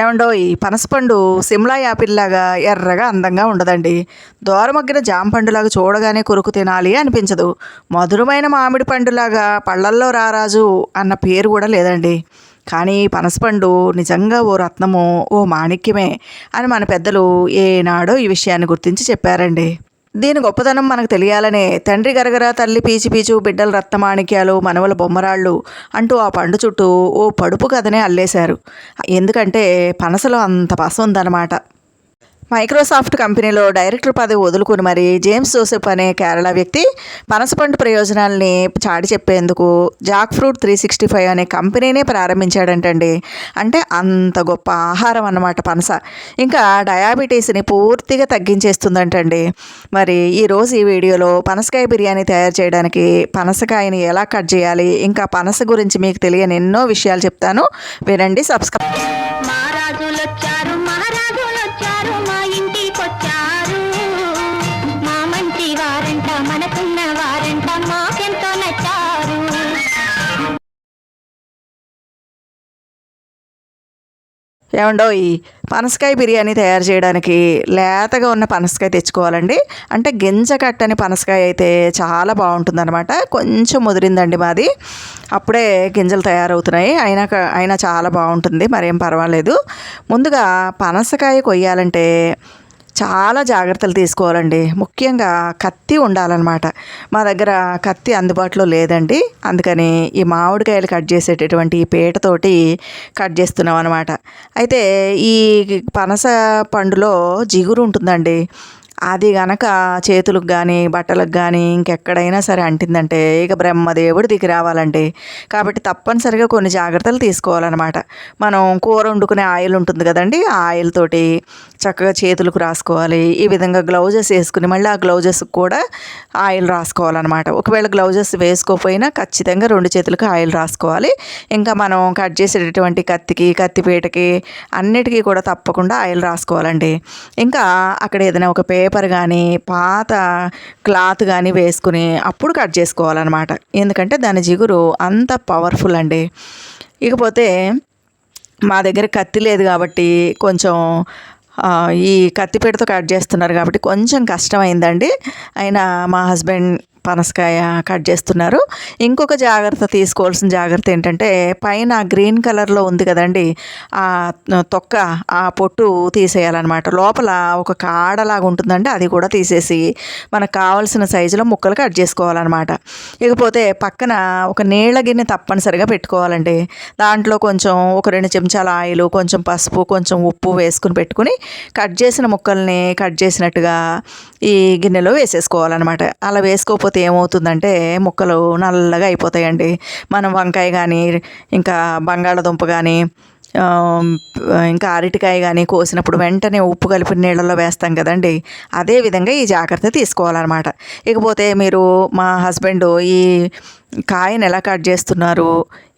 ఏమండో ఈ పనసపండు సిమ్లా యాపిల్లాగా ఎర్రగా అందంగా ఉండదండి. దూరమగ్గిన జామ పండులాగా చూడగానే కొరుకు తినాలి అనిపించదు. మధురమైన మామిడి పండులాగా పళ్ళల్లో రారాజు అన్న పేరు కూడా లేదండి. కానీ పనసపండు నిజంగా ఓ రత్నము ఓ మాణిక్యమే అని మన పెద్దలు ఏనాడో ఈ విషయాన్ని గుర్తించి చెప్పారండి. దీని గొప్పతనం మనకు తెలియాలనే తండ్రి గరగర తల్లి పీచి పీచు బిడ్డల రత్నమాణిక్యాలు మనవల బొమ్మరాళ్ళు అంటూ ఆ పండు చుట్టూ ఓ పడుపు కథనే అల్లేశారు. ఎందుకంటే పనసలో అంత పస ఉందన్నమాట. మైక్రోసాఫ్ట్ కంపెనీలో డైరెక్టర్ పదవి వదులుకుని మరి జేమ్స్ జోసెఫ్ అనే కేరళ వ్యక్తి పనసపండు ప్రయోజనాల్ని చాటి చెప్పేందుకు jackfruit three sixty five అనే కంపెనీనే ప్రారంభించాడంటండి. అంటే అంత గొప్ప ఆహారం అన్నమాట పనస. ఇంకా డయాబెటీస్ని పూర్తిగా తగ్గించేస్తుందంటండి. మరి ఈరోజు ఈ వీడియోలో పనసకాయ బిర్యానీ తయారు చేయడానికి పనసకాయని ఎలా కట్ చేయాలి ఇంకా పనస గురించి మీకు తెలియని ఎన్నో విషయాలు చెప్తాను. వినండి సబ్స్క్రైబ్ ఏమండో ఈ పనసకాయ బిర్యానీ తయారు చేయడానికి లేతగా ఉన్న పనసకాయ తెచ్చుకోవాలండి. అంటే గింజ కట్టని పనసకాయ అయితే చాలా బాగుంటుందన్నమాట. కొంచెం ముదిరిందండి మాది. అప్పుడే గింజలు తయారవుతున్నాయి. అయినా అయినా చాలా బాగుంటుంది. మరేం పర్వాలేదు. ముందుగా పనసకాయ కొయ్యాలంటే చాలా జాగ్రత్తలు తీసుకోవాలండి. ముఖ్యంగా కత్తి ఉండాలన్నమాట. మా దగ్గర కత్తి అందుబాటులో లేదండి. అందుకని ఈ మామిడికాయలు కట్ చేసేటటువంటి ఈ పీటతోటి కట్ చేస్తున్నాం అనమాట అయితే ఈ పనస పండులో జిగురు ఉంటుందండి. అది గనక చేతులకు కానీ బట్టలకు కానీ ఇంకెక్కడైనా సరే అంటిందంటే ఇక బ్రహ్మదేవుడు దిగి రావాలండి కాబట్టి తప్పనిసరిగా కొన్ని జాగ్రత్తలు తీసుకోవాలన్నమాట. మనం కూర వండుకునే ఆయిల్ ఉంటుంది కదండి ఆ ఆయిల్ తోటి చక్కగా చేతులకు రాసుకోవాలి. ఈ విధంగా గ్లౌజెస్ వేసుకుని మళ్ళీ ఆ గ్లౌజెస్ కూడా ఆయిల్ రాసుకోవాలన్నమాట. ఒకవేళ గ్లౌజెస్ వేసుకోకపోయినా ఖచ్చితంగా రెండు చేతులకు ఆయిల్ రాసుకోవాలి. ఇంకా మనం కట్ చేసేటటువంటి కత్తికి కత్తిపీటకి అన్నిటికీ కూడా తప్పకుండా ఆయిల్ రాసుకోవాలండి. ఇంకా అక్కడ ఏదైనా ఒక పేపర్ పేపర్ కానీ పాత క్లాత్ కానీ వేసుకుని అప్పుడు కట్ చేసుకోవాలన్నమాట. ఎందుకంటే దాని జిగురు అంత పవర్ఫుల్ అండి. ఇకపోతే మా దగ్గర కత్తి లేదు కాబట్టి కొంచెం ఈ కత్తిపేటతో కట్ చేస్తున్నారు కాబట్టి కొంచెం కష్టమైందండి. అయినా మా హస్బెండ్ పనసకాయ కట్ చేస్తున్నారు. ఇంకొక జాగ్రత్త తీసుకోవాల్సిన జాగ్రత్త ఏంటంటే పైన గ్రీన్ కలర్లో ఉంది కదండి ఆ తొక్క ఆ పొట్టు తీసేయాలన్నమాట. లోపల ఒక కాడలాగా ఉంటుందండి అది కూడా తీసేసి మనకు కావాల్సిన సైజులో ముక్కలు కట్ చేసుకోవాలన్నమాట. ఇకపోతే పక్కన ఒక నీళ్ళ గిన్నె తప్పనిసరిగా పెట్టుకోవాలండి. దాంట్లో కొంచెం ఒక రెండు చెంచాల ఆయిల్ కొంచెం పసుపు కొంచెం ఉప్పు వేసుకుని పెట్టుకుని కట్ చేసిన ముక్కల్ని కట్ చేసినట్టుగా ఈ గిన్నెలో వేసేసుకోవాలన్నమాట. అలా వేసుకోకపోతే ఏమవుతుందంటే ముక్కలు నల్లగా అయిపోతాయండి. మనం వంకాయ కానీ ఇంకా బంగాళదుంప కానీ ఇంకా అరటికాయ కానీ కోసినప్పుడు వెంటనే ఉప్పు కలిపిన నీళ్ళలో వేస్తాం కదండి. అదే విధంగా ఈ జాగ్రత్త తీసుకోవాలన్నమాట. ఇకపోతే మీరు మా హస్బెండ్ ఈ కాయను ఎలా కట్ చేస్తున్నారు?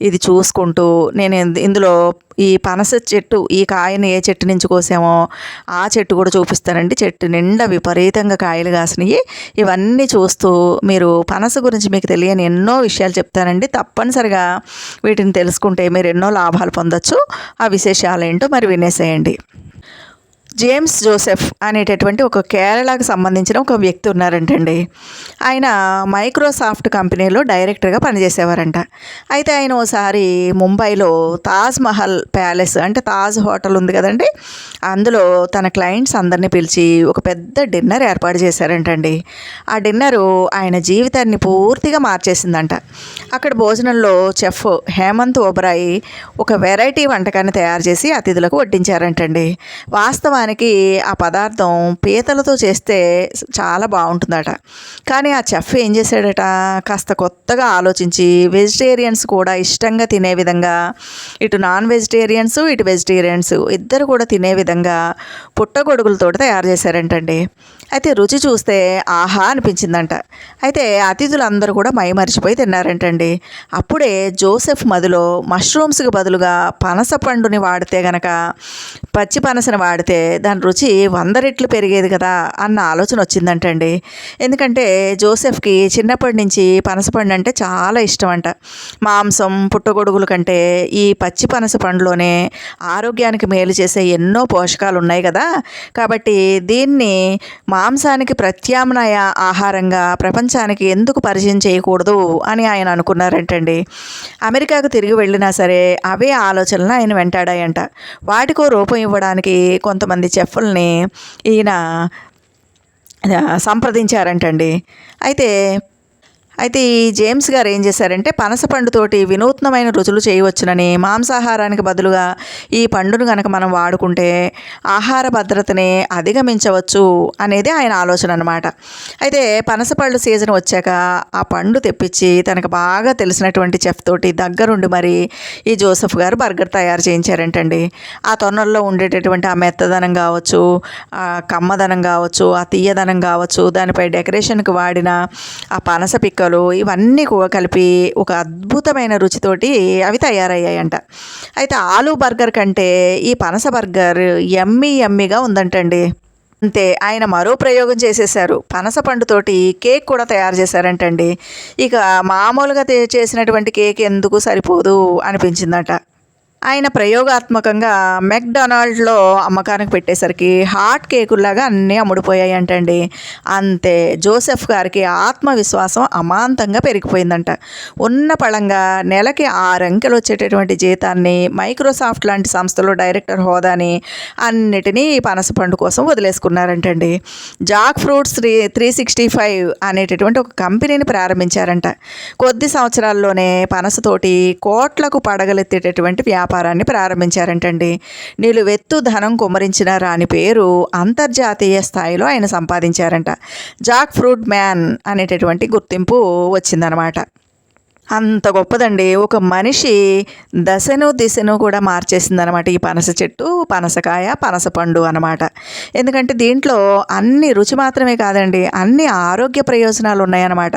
ఇది చూసుకుంటూ నేను ఇందులో ఈ పనస చెట్టు ఈ కాయని ఏ చెట్టు నుంచి కోసామో ఆ చెట్టు కూడా చూపిస్తానండి. చెట్టు నిండా విపరీతంగా కాయలు కాసినాయి. ఇవన్నీ చూస్తూ మీరు పనస గురించి మీకు తెలియని ఎన్నో విషయాలు చెప్తానండి. తప్పనిసరిగా వీటిని తెలుసుకుంటే మీరు ఎన్నో లాభాలు పొందొచ్చు. ఆ విశేషాలు ఏంటో మరి వినేసేయండి. జేమ్స్ జోసెఫ్ అనేటటువంటి ఒక కేరళకు సంబంధించిన ఒక వ్యక్తి ఉన్నారంటండి. ఆయన మైక్రోసాఫ్ట్ కంపెనీలో డైరెక్టర్గా పనిచేసేవారంట. అయితే ఆయన ఓసారి ముంబైలో తాజ్ మహల్ ప్యాలెస్ అంటే తాజ్ హోటల్ ఉంది కదండి. అందులో తన క్లయింట్స్ అందరినీ పిలిచి ఒక పెద్ద డిన్నర్ ఏర్పాటు చేశారంటండి. ఆ డిన్నరు ఆయన జీవితాన్ని పూర్తిగా మార్చేసిందంట. అక్కడ భోజనంలో చెఫ్ హేమంత్ ఓబరాయి ఒక వెరైటీ వంటకాన్ని తయారు చేసి అతిథులకు వడ్డించారంటండి. వాస్తవానికి ఆ పదార్థం పీతలతో చేస్తే చాలా బాగుంటుందట. కానీ ఆ చెఫ్ ఏం చేశాడట? కాస్త కొత్తగా ఆలోచించి వెజిటేరియన్స్ కూడా ఇష్టంగా తినే విధంగా ఇటు నాన్ వెజిటేరియన్స్ ఇటు వెజిటేరియన్స్ ఇద్దరు కూడా తినే విధంగా పుట్టగొడుగులతో తయారు చేశారంటండి. అయితే రుచి చూస్తే ఆహా అనిపించిందంట. అయితే అతిథులందరూ కూడా మైమరిచిపోయి తిన్నారంటండి? అప్పుడే జోసెఫ్ మదిలో మష్రూమ్స్కి బదులుగా పనస పండుని వాడితే గనక పచ్చి పనసని వాడితే దాని రుచి వంద రెట్లు పెరిగేది కదా అన్న ఆలోచన వచ్చిందంటండి. ఎందుకంటే జోసెఫ్కి చిన్నప్పటి నుంచి పనసపండు అంటే చాలా ఇష్టం అంట మాంసం పుట్టగొడుగుల కంటే ఈ పచ్చి పనస పండులోనే ఆరోగ్యానికి మేలు చేసే ఎన్నో పోషకాలు ఉన్నాయి కదా. కాబట్టి దీన్ని మాంసానికి ప్రత్యామ్నాయ ఆహారంగా ప్రపంచానికి ఎందుకు పరిచయం చేయకూడదు అని ఆయన అనుకున్నారంటండి. అమెరికాకు తిరిగి వెళ్ళినా సరే అవే ఆలోచనలు ఆయన వెంటాడాయంట. వాటికో రూపం ఇవ్వడానికి కొంతమంది చెఫ్ల్ని ఈయన సంప్రదించారంటండి. అయితే అయితే ఈ జేమ్స్ గారు ఏం చేశారంటే పనస పండుతోటి వినూత్నమైన రుచులు చేయవచ్చునని మాంసాహారానికి బదులుగా ఈ పండును కనుక మనం వాడుకుంటే ఆహార భద్రతని అధిగమించవచ్చు అనేది ఆయన ఆలోచన అనమాట అయితే పనస పళ్ళు సీజన్ వచ్చాక ఆ పండు తెప్పించి తనకు బాగా తెలిసినటువంటి చెఫ్ తోటి దగ్గరుండి మరి ఈ జోసెఫ్ గారు బర్గర్ తయారు చేయించారంటండి. ఆ తొన్నల్లో ఉండేటటువంటి ఆ మెత్తదనం కావచ్చు ఆ కమ్మదనం కావచ్చు ఆ తీయదనం కావచ్చు దానిపై డెకరేషన్కి వాడిన ఆ పనస పిక్కలు ఇవన్నీ కూడా కలిపి ఒక అద్భుతమైన రుచితోటి అవి తయారయ్యాయంట. అయితే ఆలు బర్గర్ కంటే ఈ పనస బర్గర్ ఎమ్మీ ఎమ్మీగా ఉందంటండి. అంతే ఆయన మరో ప్రయోగం చేసేసారు పనస పండుతోటి కేక్ కూడా తయారు చేశారంటండి. ఇక మామూలుగా చేసినటువంటి కేక్ ఎందుకు సరిపోదు అనిపించిందట. ఆయన ప్రయోగాత్మకంగా మెక్డొనాల్డ్లో అమ్మకానికి పెట్టేసరికి హాట్ కేకుల్లాగా అన్నీ అమ్ముడిపోయాయంటండి అంతే జోసెఫ్ గారికి ఆత్మవిశ్వాసం అమాంతంగా పెరిగిపోయిందంట. ఉన్న పళంగా నెలకి ఆరు అంకెలు వచ్చేటటువంటి జీతాన్ని మైక్రోసాఫ్ట్ లాంటి సంస్థలో డైరెక్టర్ హోదాని అన్నిటినీ పనస పండు కోసం వదిలేసుకున్నారంటండి. Jackfruits three three sixty five అనేటటువంటి ఒక కంపెనీని ప్రారంభించారంట. కొద్ది సంవత్సరాల్లోనే పనసతోటి కోట్లకు పడగలెత్తేటటువంటి వ్యాపారం వ్యాపారాన్ని ప్రారంభించారంటండి. నిలువెత్తు ధనం కుమరించిన రాని పేరు అంతర్జాతీయ స్థాయిలో ఆయన సంపాదించారంట. జాక్ ఫ్రూట్ మ్యాన్ అనేటటువంటి గుర్తింపు వచ్చిందనమాట. అంత గొప్పదండి. ఒక మనిషి దశను దిశను కూడా మార్చేసింది అనమాట ఈ పనస చెట్టు పనసకాయ పనస పండు అనమాట ఎందుకంటే దీంట్లో అన్ని రుచి మాత్రమే కాదండి అన్ని ఆరోగ్య ప్రయోజనాలు ఉన్నాయన్నమాట.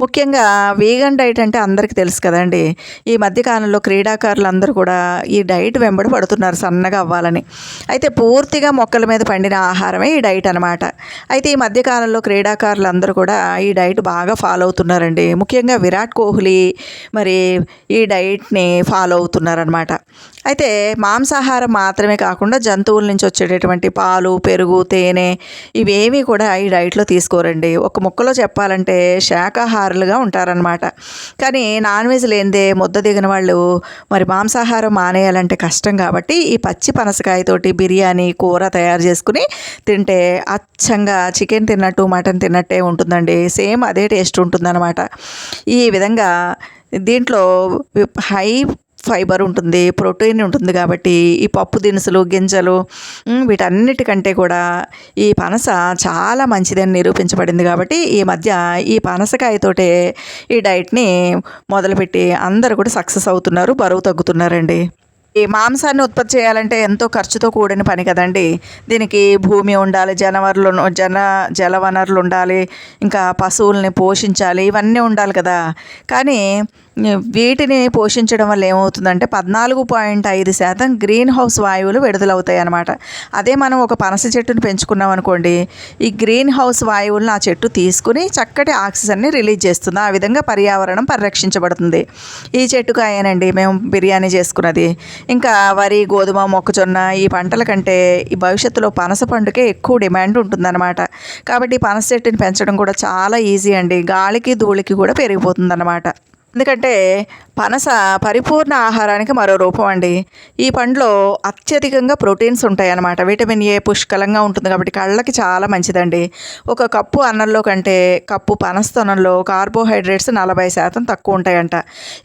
ముఖ్యంగా వీగన్ డైట్ అంటే అందరికీ తెలుసు కదండి. ఈ మధ్యకాలంలో క్రీడాకారులు అందరూ కూడా ఈ డైట్ వెంబడి పడుతున్నారు సన్నగా అవ్వాలని. అయితే పూర్తిగా మొక్కల మీద పండిన ఆహారమే ఈ డైట్ అనమాట అయితే ఈ మధ్యకాలంలో క్రీడాకారులు అందరూ కూడా ఈ డైట్ బాగా ఫాలో అవుతున్నారండి. ముఖ్యంగా విరాట్ కోహ్లీ మరి ఈ డైట్ని ఫాలో అవుతున్నారనమాట అయితే మాంసాహారం మాత్రమే కాకుండా జంతువుల నుంచి వచ్చేటటువంటి పాలు పెరుగు తేనె ఇవేమీ కూడా ఈ డైట్లో తీసుకోరండి. ఒక ముక్కలో చెప్పాలంటే శాకాహారులుగా ఉంటారనమాట కానీ నాన్ వెజ్ లేనిదే ముద్ద దిగిన వాళ్ళు మరి మాంసాహారం మానేయాలంటే కష్టం కాబట్టి ఈ పచ్చి పనసకాయతోటి బిర్యానీ కూర తయారు చేసుకుని తింటే అచ్చంగా చికెన్ తిన్నట్టు మటన్ తిన్నట్టే ఉంటుందండి. సేమ్ అదే టేస్ట్ ఉంటుందన్నమాట. ఈ విధంగా దీంట్లో హై ఫైబర్ ఉంటుంది ప్రోటీన్ ఉంటుంది కాబట్టి ఈ పప్పు దినుసులు గింజలు వీటన్నిటికంటే కూడా ఈ పనస చాలా మంచిదని నిరూపించబడింది కాబట్టి ఈ మధ్య ఈ పనసకాయతోటే ఈ డైట్ని మొదలుపెట్టి అందరూ కూడా సక్సెస్ అవుతున్నారు బరువు తగ్గుతున్నారండి. ఈ మాంసాన్ని ఉత్పత్తి చేయాలంటే ఎంతో ఖర్చుతో కూడిన పని కదండి. దీనికి భూమి ఉండాలి జనవరులు జన జల వనరులు ఉండాలి ఇంకా పశువుల్ని పోషించాలి ఇవన్నీ ఉండాలి కదా. కానీ వీటిని పోషించడం వల్ల ఏమవుతుందంటే పద్నాలుగు పాయింట్ ఐదు శాతం గ్రీన్ హౌస్ వాయువులు విడుదలవుతాయి అన్నమాట. అదే మనం ఒక పనస చెట్టుని పెంచుకున్నాం అనుకోండి ఈ గ్రీన్ హౌస్ వాయువులను ఆ చెట్టు తీసుకుని చక్కటి ఆక్సిజన్ని రిలీజ్ చేస్తుంది. ఆ విధంగా పర్యావరణం పరిరక్షించబడుతుంది. ఈ చెట్టుకాయనండి మేము బిర్యానీ చేసుకున్నది. ఇంకా వరి గోధుమ మొక్కజొన్న ఈ పంటల కంటే ఈ భవిష్యత్తులో పనస పండుకే ఎక్కువ డిమాండ్ ఉంటుందన్నమాట. కాబట్టి ఈ పనస చెట్టుని పెంచడం కూడా చాలా ఈజీ అండి. గాలికి ధూళికి కూడా పెరిగిపోతుందన్నమాట. ఎందుకంటే పనస పరిపూర్ణ ఆహారానికి మరో రూపం అండి. ఈ పండులో అత్యధికంగా ప్రోటీన్స్ ఉంటాయి అన్నమాట విటమిన్ ఏ పుష్కలంగా ఉంటుంది కాబట్టి కళ్ళకి చాలా మంచిదండి. ఒక కప్పు అన్నంలో కంటే కప్పు పనస్తనంలో కార్బోహైడ్రేట్స్ నలభై శాతం తక్కువ ఉంటాయంట.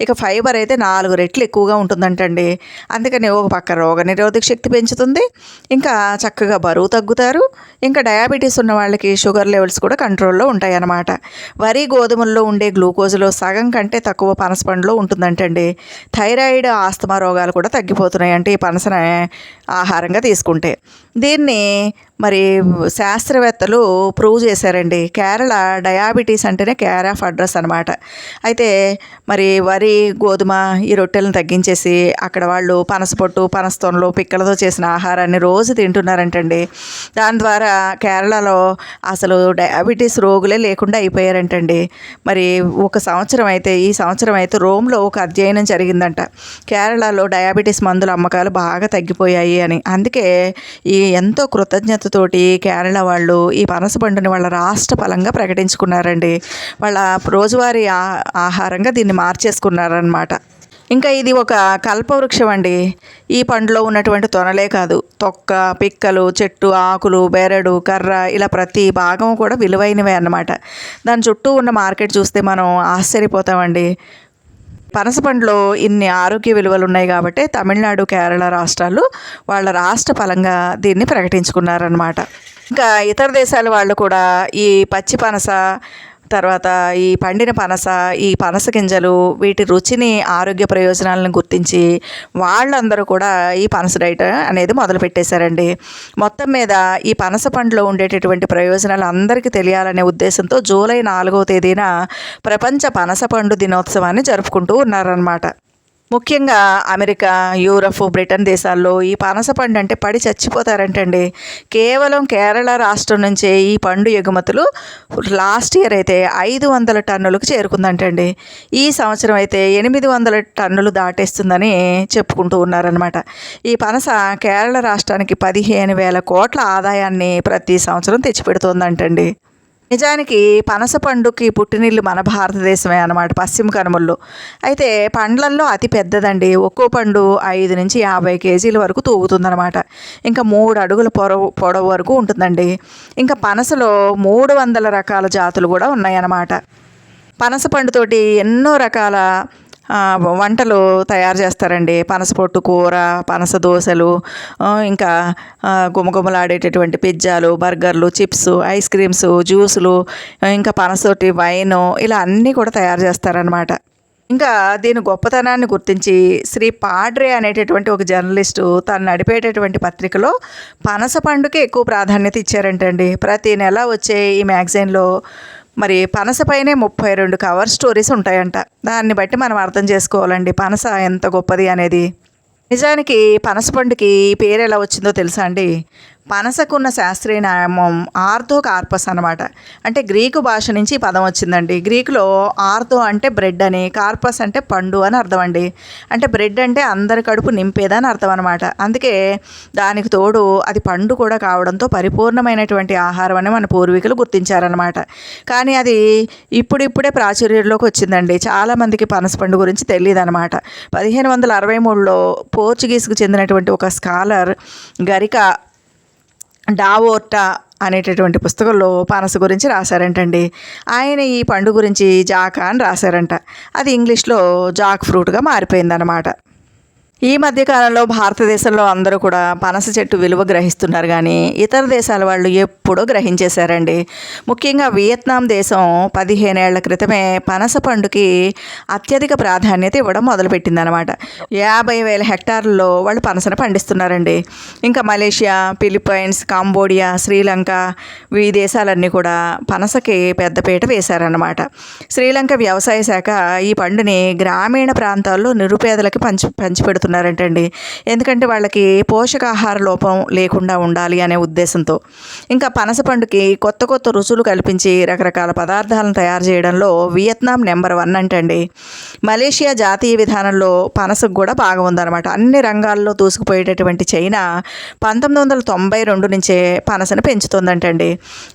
ఇక ఫైబర్ అయితే నాలుగు రెట్లు ఎక్కువగా ఉంటుందంటండి. అందుకని ఒక పక్క రోగ నిరోధక శక్తి పెంచుతుంది. ఇంకా చక్కగా బరువు తగ్గుతారు. ఇంకా డయాబెటీస్ ఉన్న వాళ్ళకి షుగర్ లెవెల్స్ కూడా కంట్రోల్లో ఉంటాయి అన్నమాట వరి గోధుమల్లో ఉండే గ్లూకోజ్లో సగం కంటే తక్కువ తక్కువ పనస పండులో ఉంటుందంటండి. థైరాయిడ్ ఆస్తమా రోగాలు కూడా తగ్గిపోతున్నాయి అంటే ఈ పనసన ఆహారంగా తీసుకుంటే. దీన్ని మరి శాస్త్రవేత్తలు ప్రూవ్ చేశారండి. కేరళ డయాబెటీస్ అంటేనే కేర్ ఆఫ్ అడ్రస్ అనమాట అయితే మరి వరి గోధుమ ఈ రొట్టెలను తగ్గించేసి అక్కడ వాళ్ళు పనసపొట్టు పనస్తోనలు పిక్కలతో చేసిన ఆహారాన్ని రోజు తింటున్నారంటండి. దాని ద్వారా కేరళలో అసలు డయాబెటీస్ రోగులే లేకుండా అయిపోయారంటండి. మరి ఒక సంవత్సరం అయితే ఈ సంవత్సరం అయితే రోమ్లో ఒక అధ్యయనం జరిగిందంట. కేరళలో డయాబెటీస్ మందుల అమ్మకాలు బాగా తగ్గిపోయాయి అని. అందుకే ఈ ఎంతో కృతజ్ఞతతోటి కేరళ వాళ్ళు ఈ పనస పండుని వాళ్ళ రాష్ట్ర ఫలంగా ప్రకటించుకున్నారండి. వాళ్ళ రోజువారీ ఆ- ఆహారంగా దీన్ని మార్చేసుకున్నారనమాట ఇంకా ఇది ఒక కల్పవృక్షం అండి ఈ పండులో ఉన్నటువంటి తొనలే కాదు తొక్క పిక్కలు చెట్టు ఆకులు బెరడు కర్ర ఇలా ప్రతి భాగం కూడా విలువైనవే అన్నమాట. దాని చుట్టూ ఉన్న మార్కెట్ చూస్తే మనం ఆశ్చర్యపోతామండి. పనస పండులో ఇన్ని ఆరోగ్య విలువలు ఉన్నాయి కాబట్టి తమిళనాడు కేరళ రాష్ట్రాలు వాళ్ళ రాష్ట్ర ఫలంగా దీన్ని ప్రకటించుకున్నారనమాట ఇంకా ఇతర దేశాల వాళ్ళు కూడా ఈ పచ్చి పనస తర్వాత ఈ పండిన పనస ఈ పనస గింజలు వీటి రుచిని ఆరోగ్య ప్రయోజనాలను గుర్తించి వాళ్ళందరూ కూడా ఈ పనస డైట్ అనేది మొదలు పెట్టేశారండి. మొత్తం మీద ఈ పనస పండులో ఉండేటటువంటి ప్రయోజనాలు అందరికీ తెలియాలనే ఉద్దేశంతో జూలై నాలుగవ తేదీన ప్రపంచ పనస పండు దినోత్సవాన్ని జరుపుకుంటూ ఉన్నారనమాట ముఖ్యంగా అమెరికా యూరప్ బ్రిటన్ దేశాల్లో ఈ పనస పండు అంటే పడి చచ్చిపోతారంటండి. కేవలం కేరళ రాష్ట్రం నుంచే ఈ పండు ఎగుమతులు లాస్ట్ ఇయర్ అయితే ఐదు వందల టన్నులకు చేరుకుందంటండి. ఈ సంవత్సరం అయితే ఎనిమిది వందల టన్నులు దాటేస్తుందని చెప్పుకుంటూ ఉన్నారనమాట ఈ పనస కేరళ రాష్ట్రానికి పదిహేను వేల కోట్ల ఆదాయాన్ని ప్రతి సంవత్సరం తెచ్చిపెడుతోందంటండి. నిజానికి పనస పండుకి పుట్టినిల్లు మన భారతదేశమే అన్నమాట పశ్చిమ కనుమల్లో. అయితే పండ్లల్లో అతి పెద్దదండి. ఒక్కో పండు ఐదు నుంచి యాభై కేజీల వరకు తూగుతుందనమాట ఇంకా మూడు అడుగుల పొడవు పొడవు వరకు ఉంటుందండి. ఇంకా పనసలో మూడు వందల రకాల జాతులు కూడా ఉన్నాయన్నమాట. పనస పండుతోటి ఎన్నో రకాల వంటలు తయారు చేస్తారండి. పనస పొట్టు కూర పనస దోశలు ఇంకా గుమగుమలాడేటటువంటి పిజ్జాలు బర్గర్లు చిప్స్ ఐస్ క్రీమ్స్ జ్యూసులు ఇంకా పనసోటి వైన్ ఇలా అన్నీ కూడా తయారు చేస్తారనమాట ఇంకా దీని గొప్పతనాన్ని గుర్తించి శ్రీ పాడ్రే అనేటటువంటి ఒక జర్నలిస్టు తను నడిపేటటువంటి పత్రికలో పనస పండుకే ఎక్కువ ప్రాధాన్యత ఇచ్చారంటండి. ప్రతి నెల వచ్చే ఈ మ్యాగజైన్లో మరి పనస పైనే ముప్పై రెండు కవర్ స్టోరీస్ ఉంటాయంట. దాన్ని బట్టి మనం అర్థం చేసుకోవాలండి. పనస ఎంత గొప్పది అనేది. నిజానికి పనస పండుకి పేరు ఎలా వచ్చిందో తెలుసా అండి? పనసకున్న శాస్త్రీయ నామం ఆర్థో కార్పస్ అనమాట అంటే గ్రీకు భాష నుంచి ఈ పదం వచ్చిందండి. గ్రీకులో ఆర్థో అంటే బ్రెడ్ అని కార్పస్ అంటే పండు అని అర్థం అండి. అంటే బ్రెడ్ అంటే అందరి కడుపు నింపేదని అర్థం అనమాట అందుకే దానికి తోడు అది పండు కూడా కావడంతో పరిపూర్ణమైనటువంటి ఆహారం అని మన పూర్వీకులు గుర్తించారనమాట కానీ అది ఇప్పుడిప్పుడే ప్రాచుర్యంలోకి వచ్చిందండి. చాలామందికి పనస పండు గురించి తెలియదు అనమాట పదిహేను వందల అరవై మూడులో పోర్చుగీస్కు చెందినటువంటి ఒక స్కాలర్ గరిక డావోర్టా అనేటటువంటి పుస్తకంలో పనస గురించి రాశారంటండి. ఆయన ఈ పండు గురించి జాకా అని రాశారంట. అది ఇంగ్లీష్లో జాక్ ఫ్రూట్గా మారిపోయిందన్నమాట. ఈ మధ్యకాలంలో భారతదేశంలో అందరూ కూడా పనస చెట్టు విలువ గ్రహిస్తున్నారు కానీ ఇతర దేశాల వాళ్ళు ఎప్పుడో గ్రహించేశారండి. ముఖ్యంగా వియత్నాం దేశం పదిహేనేళ్ళ క్రితమే పనస పండుకి అత్యధిక ప్రాధాన్యత ఇవ్వడం మొదలుపెట్టిందనమాట యాభై వేల హెక్టార్లలో వాళ్ళు పనసను పండిస్తున్నారండి. ఇంకా మలేషియా ఫిలిప్పైన్స్ కాంబోడియా శ్రీలంక ఈ దేశాలన్నీ కూడా పనసకి పెద్దపీట వేశారన్నమాట. శ్రీలంక వ్యవసాయ శాఖ ఈ పండుని గ్రామీణ ప్రాంతాల్లో నిరుపేదలకి పంచి చేస్తున్నారంటండి. ఎందుకంటే వాళ్ళకి పోషకాహార లోపం లేకుండా ఉండాలి అనే ఉద్దేశంతో. ఇంకా పనస పండుకి కొత్త కొత్త రుచులు కల్పించి రకరకాల పదార్థాలను తయారు చేయడంలో వియత్నాం నెంబర్ వన్ అంటండి. మలేషియా జాతీయ విధానంలో పనసకు కూడా బాగా ఉందన్నమాట. అన్ని రంగాల్లో దూసుకుపోయేటటువంటి చైనా పంతొమ్మిది వందల తొంభై రెండు నుంచే పనసను పెంచుతుందంటండి.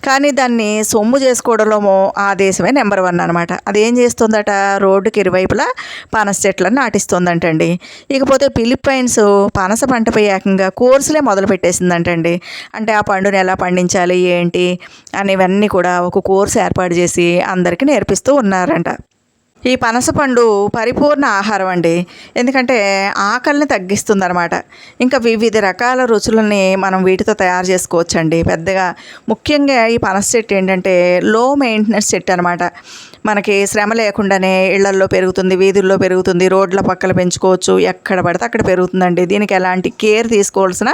కానీ దాన్ని సొమ్ము చేసుకోవడంలో ఆ దేశమే నెంబర్ వన్ అనమాట అదేం చేస్తుందట? రోడ్డుకి ఇరువైపులా పనస చెట్లను నాటిస్తుందంటండి. ఇకపోతే ఫిలిప్పైన్స్ పనస పంటపై ఏకంగా కోర్సులే మొదలు పెట్టేసిందంటండి. అంటే ఆ పండుని ఎలా పండించాలి ఏంటి అనేవన్నీ కూడా ఒక కోర్సు ఏర్పాటు చేసి అందరికీ నేర్పిస్తూ ఉన్నారంట. ఈ పనస పండు పరిపూర్ణ ఆహారం అండి. ఎందుకంటే ఆకలిని తగ్గిస్తుంది అనమాట ఇంకా వివిధ రకాల రుచులని మనం వీటితో తయారు చేసుకోవచ్చండి. పెద్దగా ముఖ్యంగా ఈ పనస చెట్టు ఏంటంటే లో మెయింటెనెన్స్ చెట్టు అనమాట మనకి శ్రమ లేకుండానే ఇళ్ళల్లో పెరుగుతుంది వీధుల్లో పెరుగుతుంది రోడ్ల పక్కల పెంచుకోవచ్చు. ఎక్కడ పడితే అక్కడ పెరుగుతుందండి. దీనికి ఎలాంటి కేర్ తీసుకోవాల్సిన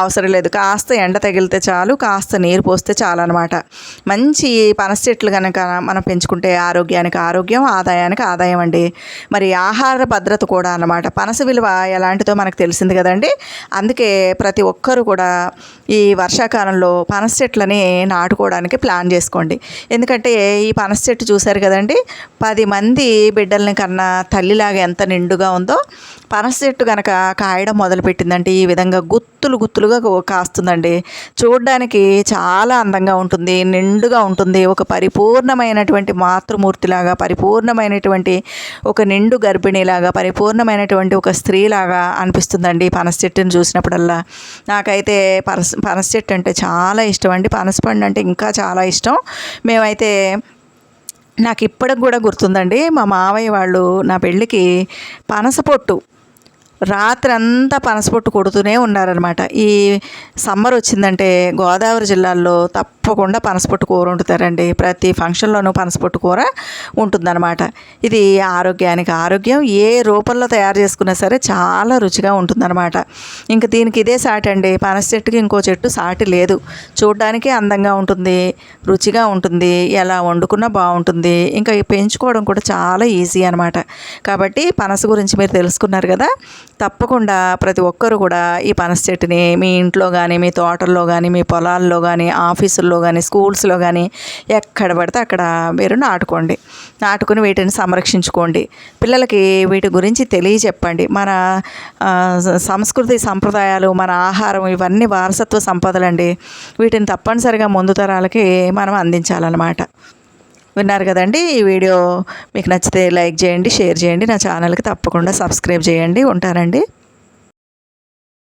అవసరం లేదు. కాస్త ఎండ తగిలితే చాలు కాస్త నీరు పోస్తే చాలు అనమాట మంచి పనస చెట్లు కనుక మనం పెంచుకుంటే ఆరోగ్యానికి ఆరోగ్యం ఆదాయానికి ఆదాయం అండి. మరి ఆహార భద్రత కూడా అన్నమాట. పనస విలువ ఎలాంటిదో మనకు తెలిసింది కదండి. అందుకే ప్రతి ఒక్కరూ కూడా ఈ వర్షాకాలంలో పనస చెట్లని నాటుకోవడానికి ప్లాన్ చేసుకోండి. ఎందుకంటే ఈ పనస చెట్టు చూసారు కదా కదండి? పది మంది బిడ్డల్ని కన్నా తల్లిలాగా ఎంత నిండుగా ఉందో పనస చెట్టు కనుక కాయడం మొదలుపెట్టిందంటే ఈ విధంగా గుత్తులు గుత్తులుగా కాస్తుందండి. చూడడానికి చాలా అందంగా ఉంటుంది నిండుగా ఉంటుంది. ఒక పరిపూర్ణమైనటువంటి మాతృమూర్తిలాగా పరిపూర్ణమైనటువంటి ఒక నిండు గర్భిణిలాగా పరిపూర్ణమైనటువంటి ఒక స్త్రీలాగా అనిపిస్తుందండి పనస చెట్టుని చూసినప్పుడల్లా. నాకైతే పనస పనస చెట్టు అంటే చాలా ఇష్టం అండి. పనస పండు అంటే ఇంకా చాలా ఇష్టం. మేమైతే నాకు ఇప్పటికి కూడా గుర్తుందండి మా మావయ్య వాళ్ళు నా పెళ్ళికి పనస రాత్రి అంతా పనసపొట్టు కొడుతూనే ఉన్నారనమాట ఈ సమ్మర్ వచ్చిందంటే గోదావరి జిల్లాల్లో తప్పకుండా పనసపొట్టు కూర వండుతారండి. ప్రతి ఫంక్షన్లోనూ పనసపొట్టు కూర ఉంటుందన్నమాట. ఇది ఆరోగ్యానికి ఆరోగ్యం. ఏ రూపంలో తయారు చేసుకున్నా సరే చాలా రుచిగా ఉంటుందన్నమాట. ఇంకా దీనికి ఇదే సాటి అండి పనస చెట్టుకి ఇంకో చెట్టు సాటి లేదు. చూడడానికి అందంగా ఉంటుంది రుచిగా ఉంటుంది ఎలా వండుకున్నా బాగుంటుంది. ఇంకా పెంచుకోవడం కూడా చాలా ఈజీ అనమాట కాబట్టి పనస గురించి మీరు తెలుసుకున్నారు కదా. తప్పకుండా ప్రతి ఒక్కరు కూడా ఈ పనస చెట్టుని మీ ఇంట్లో కానీ మీ తోటల్లో కానీ మీ పొలాల్లో కానీ ఆఫీసుల్లో కానీ స్కూల్స్లో కానీ ఎక్కడ పడితే అక్కడ మీరు నాటుకోండి. నాటుకుని వీటిని సంరక్షించుకోండి. పిల్లలకి వీటి గురించి తెలియచెప్పండి. మన సంస్కృతి సంప్రదాయాలు మన ఆహారం ఇవన్నీ వారసత్వ సంపదలండి. వీటిని తప్పనిసరిగా ముందు తరాలకి మనం అందించాలన్నమాట. విన్నారు కదండి ఈ వీడియో. మీకు నచ్చితే లైక్ చేయండి షేర్ చేయండి. నా ఛానల్కి తప్పకుండా సబ్స్క్రైబ్ చేయండి. ఉంటానండి.